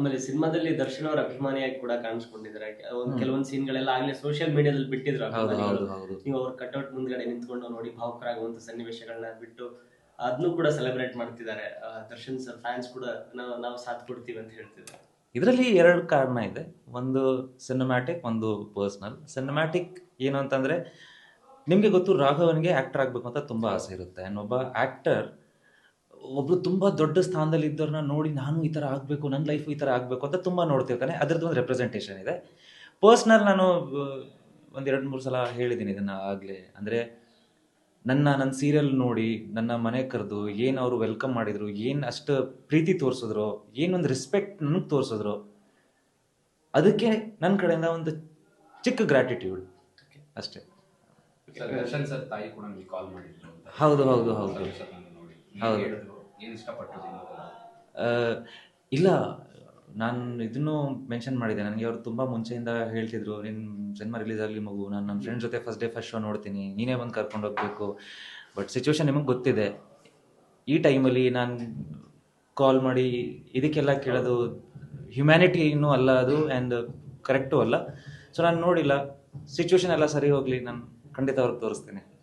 ಆಮೇಲೆ ಸಿನಿಮಾದಲ್ಲಿ ದರ್ಶನ್ ಅವರ ಅಭಿಮಾನಿಯಾಗಿ ಕೂಡ ಕಾಣಿಸ್ಕೊಂಡಿದ್ದಾರೆ. ಒಂದ್ ಕೆಲವೊಂದ್ ಸೀನ್ ಗಳೆಲ್ಲ ಆಗ್ಲೇ ಸೋಷಿಯಲ್ ಮೀಡಿಯಾದಲ್ಲಿ ಬಿಟ್ಟಿದ್ರು ನೀವು ಅವ್ರ ಕಟ್ಔಟ್ ಮುಂದ್ಗಡೆ ನಿಂತ್ಕೊಂಡು ನೋಡಿ ಭಾವುಕರಾಗುವಂತ ಸನ್ನಿವೇಶಗಳನ್ನ ಬಿಟ್ಟು ಅದನ್ನು ಕೂಡ ಸೆಲೆಬ್ರೇಟ್ ಮಾಡ್ತಿದ್ದಾರೆ. ದರ್ಶನ್ ಸರ್ ಫ್ಯಾನ್ಸ್ ಕೂಡ ನಾವು ನಾವು ಸಾಥ್ ಕೊಡ್ತೀವಿ ಅಂತ ಹೇಳ್ತಿದ್ದಾರೆ. ಇದರಲ್ಲಿ ಎರಡು ಕಾರಣ ಇದೆ. ಒಂದು ಸಿನಿಮ್ಯಾಟಿಕ್ ಒಂದು ಪರ್ಸ್ನಲ್ ಸಿನಿಮ್ಯಾಟಿಕ್ ಏನು ಅಂತಂದ್ರೆ ನಿಮಗೆ ಗೊತ್ತು ರಾಘವನ್ಗೆ ಆಕ್ಟರ್ ಆಗಬೇಕು ಅಂತ ತುಂಬಾ ಆಸೆ ಇರುತ್ತೆ. ಒಬ್ಬ ಆಕ್ಟರ್ ಒಬ್ರು ತುಂಬ ದೊಡ್ಡ ಸ್ಥಾನದಲ್ಲಿ ಇದ್ದವ್ರನ್ನ ನೋಡಿ ನಾನು ಈ ಥರ ಆಗಬೇಕು ನನ್ನ ಲೈಫ್ ಈ ಥರ ಆಗಬೇಕು ಅಂತ ತುಂಬ ನೋಡ್ತಿರ್ತಾನೆ ಅದರದ್ದು ಒಂದು ರೆಪ್ರೆಸೆಂಟೇಷನ್ ಇದೆ. ಪರ್ಸ್ನಲ್ ನಾನು ಒಂದೆರಡು ಎರಡು ಮೂರು ಸಲ ಹೇಳಿದ್ದೀನಿ ಇದನ್ನು ಆಗಲೇ. ಅಂದರೆ ನನ್ನ ನನ್ನ ಸೀರಿಯಲ್ ನೋಡಿ ನನ್ನ ಮನೆ ಕರೆದು ಏನು ಅವರು ವೆಲ್ಕಮ್ ಮಾಡಿದರು ಏನು ಅಷ್ಟು ಪ್ರೀತಿ ತೋರಿಸಿದ್ರು ಏನೊಂದು ರೆಸ್ಪೆಕ್ಟ್ ನನಗೆ ತೋರಿಸಿದ್ರು ಅದಕ್ಕೆ ನನ್ನ ಕಡೆಯಿಂದ ಒಂದು ಚಿಕ್ಕ ಗ್ರಾಟಿಟ್ಯೂಡ್ ಅಷ್ಟೇ. ಹೌದು, ಹೌದು, ಹೌದು. ಏನ್ ಹೌದು. ಇಷ್ಟಪಟ್ಟು ಇಲ್ಲ. ನಾನು ಇದನ್ನು ಮೆನ್ಷನ್ ಮಾಡಿದೆ. ನನಗೆ ಅವ್ರು ತುಂಬ ಮುಂಚೆಯಿಂದ ಹೇಳ್ತಿದ್ರು. ನಿನ್ನ ಸಿನಿಮಾ ರಿಲೀಸ್ ಆಗಲಿ ಮಗು ನಾನು ನನ್ನ ಫ್ರೆಂಡ್ ಜೊತೆ ಫಸ್ಟ್ ಡೇ ಫಸ್ಟ್ ಶೋ ನೋಡ್ತೀನಿ. ನೀನೇ ಬಂದು ಕರ್ಕೊಂಡು ಹೋಗ್ಬೇಕು. ಬಟ್ ಸಿಚುವೇಶನ್ ನಿಮಗೆ ಗೊತ್ತಿದೆ. ಈ ಟೈಮಲ್ಲಿ ನಾನು ಕಾಲ್ ಮಾಡಿ ಇದಕ್ಕೆಲ್ಲ ಕೇಳೋದು ಹ್ಯುಮ್ಯಾನಿಟಿ ಇನ್ನೂ ಅಲ್ಲ ಅದು ಆ್ಯಂಡ್ ಕರೆಕ್ಟು ಅಲ್ಲ. ಸೊ ನಾನು ನೋಡಿಲ್ಲ. ಸಿಚುವೇಶನ್ ಎಲ್ಲ ಸರಿ ಹೋಗಲಿ. ನಾನು ಖಂಡಿತ ಅವ್ರಿಗೆ ತೋರಿಸ್ತೀನಿ.